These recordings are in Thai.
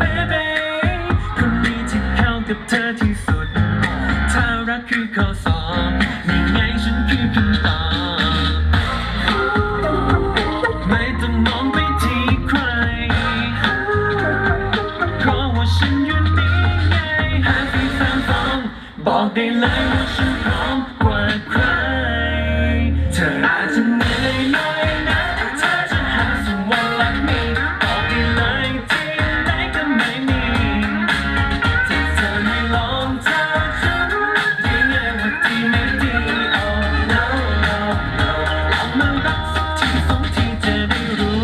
baby คนนี้ที่เข้ากับเธอที่สุด ถ้ารักคือข้อสอบนี่ไงฉันคือคำตอบไม่ต้องมองไปที่ใคร เพราะว่าฉันอยู่นี่ไงหาที่แฟนฟองบอกได้เลยว่าฉันพร้อม มารักสักทีสองทีจะได้รู้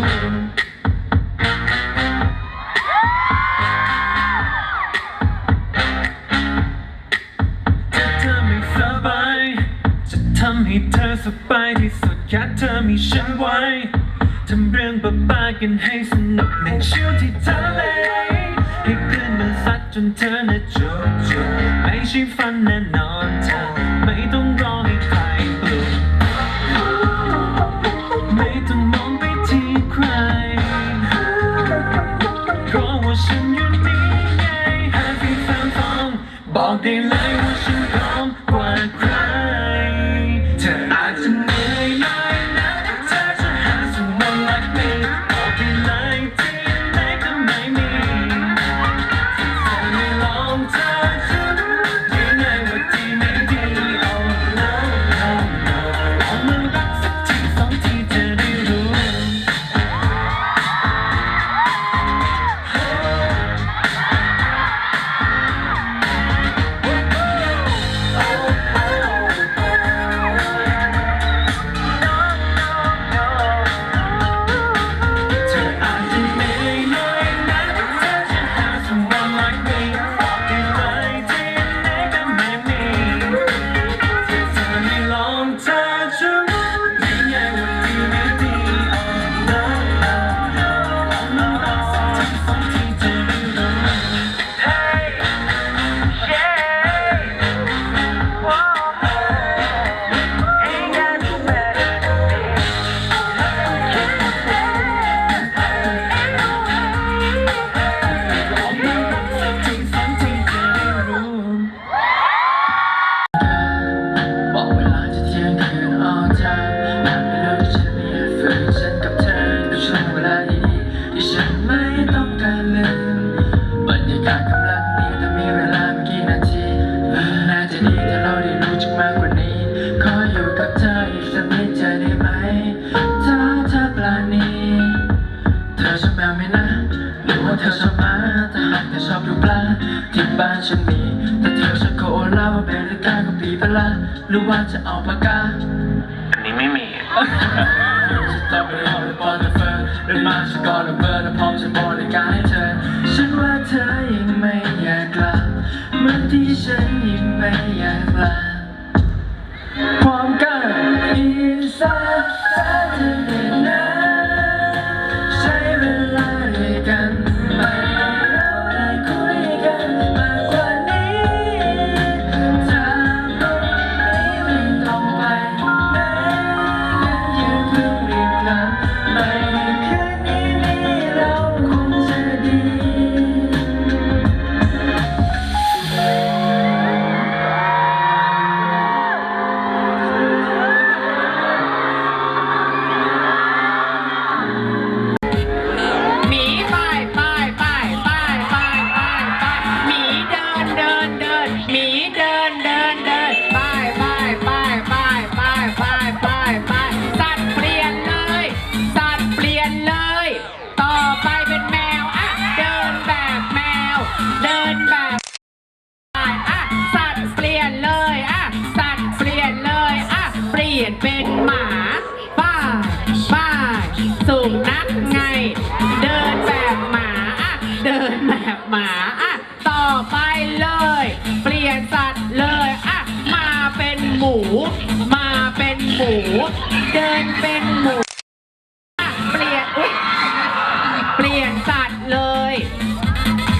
ถ้าเธอไม่สบาย จะทำให้เธอสบายที่สุดแค่เธอมีฉันไว้ ทำเรื่องบ้าๆกันให้สนุกในชิวที่ทะเลให้คลื่นมันซัดจนเธอน่ะจุกจุกไม่ใช่ฝันแน่นอน 你来我心 ชอบแมวไหมนะหรือว่าเธอชอบหมาถ้าหากเธอชอบดูปลาที่บ้านฉันมีแต่เธอชอบโคลาว่าเบลิก้ากับปีปลาหรือว่าจะเอาปากกาอันนี้ไม่มีจะต้องไปเรียนบอลเฟอร์เดินมาฉันก็ระเบิดและพร้อมจะบริการให้เธอฉันว่าเธอยังไม่อยากกลับเหมือนที่ฉันยังไม่อยากลา ไง เดินแบบหมาอะเดินแบบหมาอะต่อไปเลย เปลี่ยนสัตว์เลยอะมาเป็นหมู มาเป็นหมู เดินเป็นหมูอะเปลี่ยนอุ๊ยเปลี่ยนสัตว์เลย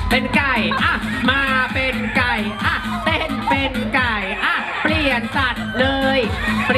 เป็นไก่อะมาเป็นไก่อะเต้นเป็นไก่อะเปลี่ยนสัตว์เลย เป